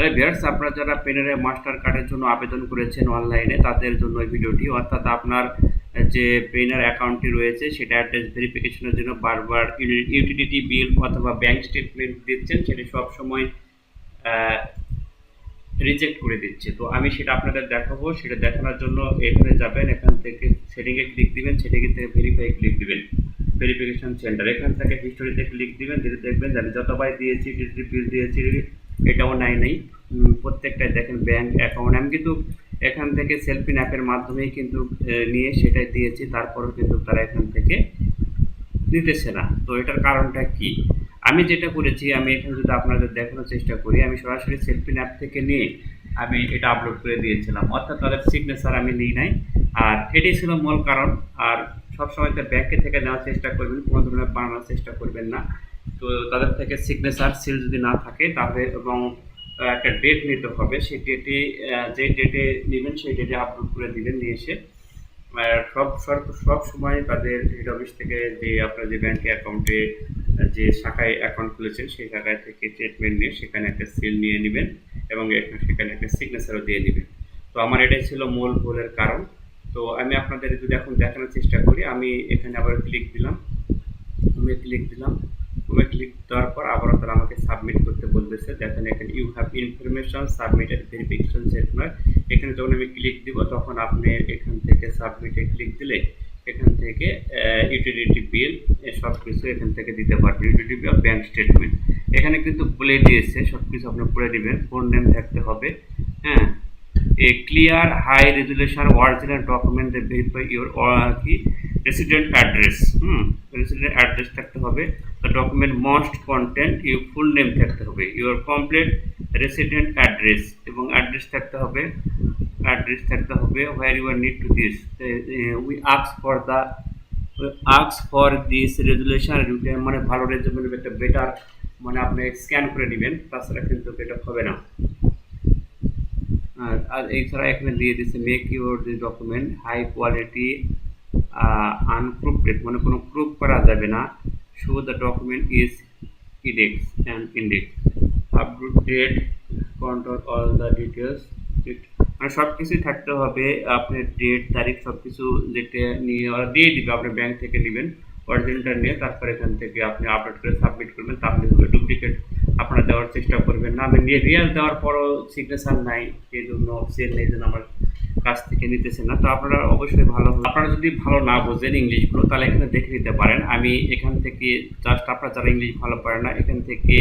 Hello viewers, আপনারা যারা পেনের মাস্টার কার্ডের জন্য আবেদন করেছেন অনলাইনে, তাদের জন্য এই ভিডিওটি। অর্থাৎ আপনার যে পেনের অ্যাকাউন্টটি রয়েছে, সেটা অ্যাড্রেস ভেরিফিকেশনের জন্য বারবার ইউটিলিটি বিল অথবা ব্যাংক স্টেটমেন্ট দিচ্ছেন, সেটি সবসময় রিজেক্ট করে দিচ্ছে। তো আমি সেটা আপনাদের দেখাবো। সেটা দেখানোর জন্য এখানে যাবেন, এখান থেকে সেটিংয়ে ক্লিক দিবেন সেটিংয়ে থেকে ভেরিফাই ক্লিক দিবেন। ভেরিফিকেশন সেন্টার এখান থেকে হিস্টোরিতে ক্লিক দিবেন, যেটা দেখবেন যে আমি যতবার দিয়েছি বিল দিয়েছি এটাও নাই নাই। প্রত্যেকটাই দেখেন ব্যাংক অ্যাকাউন্ট আমি কিন্তু এখান থেকে সেলফি অ্যাপের মাধ্যমেই কিন্তু নিয়ে সেটাই দিয়েছি। তারপরেও কিন্তু তারা এখান থেকে নিতেছে না। তো এটার কারণটা কি? আমি যেটা করেছি, আমি এখানে যদি আপনাদের দেখানোর চেষ্টা করি, আমি সরাসরি সেলফি অ্যাপ থেকে নিয়ে আমি এটা আপলোড করে দিয়েছিলাম। অর্থাৎ তাদের সিগনেচার আমি নিই নাই। আর এটাই ছিল মূল কারণ। আর সবসময় তো ব্যাংকে থেকে নেওয়ার চেষ্টা করবেন, কোনো ধরনের বানানোর চেষ্টা করবেন না। তো তাদের থেকে সিগনেচার সিল যদি না থাকে, তাহলে এবং একটা ডেট নিতে হবে। সেই ডেটে যে ডেটে নেবেন, সেই ডেটে আপলোড করে দিবেন, নিয়ে এসে সব সব সময় তাদের হেড অফিস থেকে যে আপনার যে ব্যাংকে অ্যাকাউন্টে যে শাখায় অ্যাকাউন্ট খুলেছেন, সেই শাখায় থেকে স্টেটমেন্ট নিয়ে সেখানে একটা সিল নিয়ে নেবেন এবং সেখানে একটা সিগনেচারও দিয়ে নেবেন। তো আমার এটাই ছিল মূল ভুলের কারণ। তো আমি আপনাদের যদি এখন দেখানোর চেষ্টা করি, আমি এখানে আবার ক্লিক দিলাম। আমি ক্লিক দিলাম। ক্লিক দেওয়ার পর আবারও তারা আমাকে সাবমিট করতে বলতেছে দেখেন এখানে you have information submitted verification statement এখানে যখন আমি ক্লিক দিব তখন আপনি এখান থেকে সাবমিটে ক্লিক দিলে এখান থেকে ইউটিলিটি বিল সব কিছু এখান থেকে দিতে পারবেন। ইউটিলিটি বিল ব্যাঙ্ক স্টেটমেন্ট এখানে কিন্তু বলে দিয়েছে সব কিছু আপনি পড়ে দিবেন। ফোন নেম থাকতে হবে হ্যাঁ? A clear high resolution that verify your uh, কি? Resident address hmm resident address থাকতে হবে the document must contain your full name থাকতে হবে your complete resident address এবং address থাকতে হবে address থাকতে হবে to this Uh, uh, we ask for the we ask for this resolution return মানে ভালো রেজুলেশন একটা বেটার মানে আপনি স্ক্যান করে নেবেন তাছাড়া কিন্তু এটা হবে না আর আর এছাড়া এখানে দিয়ে দিচ্ছে make your the document high quality unproved মানে কোনো প্রুফ করা যাবে না। Show the document is index and index update control all the details মানে সব কিছুই থাকতে হবে। আপনার ডেট তারিখ সব কিছু যেটা নিয়ে ওরা দিয়ে দিবে, আপনি ব্যাংক থেকে নেবেন অরিজিনালটা নিয়ে তারপর এখান থেকে আপনি আপলোড করে সাবমিট করবেন। তাহলে হবে ডুপ্লিকেট আপনারা দেওয়ার চেষ্টা করবেন না। আমি রিয়েল দেওয়ার পরও সিগনেচার নাই, এই জন্য সেল নেই জন্য আমার কাছ থেকে নিতেছেন না, তো আপনারা অবশ্যই ভালো আপনারা যদি ভালো না বোঝেন ইংলিশগুলো, তাহলে এখানে দেখে নিতে পারেন। আমি এখান থেকে জাস্ট আপনারা যারা ইংলিশ ভালো পারেন না, এখান থেকে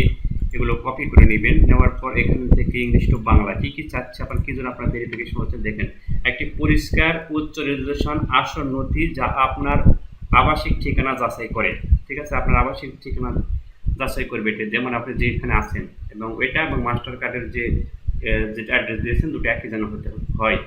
এগুলো কপি করে নেবেন। নেওয়ার পর এখান থেকে ইংলিশ টু বাংলা, কী কী চাচ্ছে আপনার, কী জন্য আপনার ভেরিফিকেশন হচ্ছে দেখেন। একটি পরিষ্কার, উচ্চ রেজুলেশন, আসল নথি যা আপনার আবাসিক ঠিকানা যাচাই করে। ঠিক আছে, আপনার আবাসিক ঠিকানা যাচাই করবে এটা। যেমন আপনি যেখানে আছেন, এবং এটা এবং মাস্টার কার্ডের যে যেটা অ্যাড্রেস দিয়েছেন, দুটো একই যেন হতে হয়।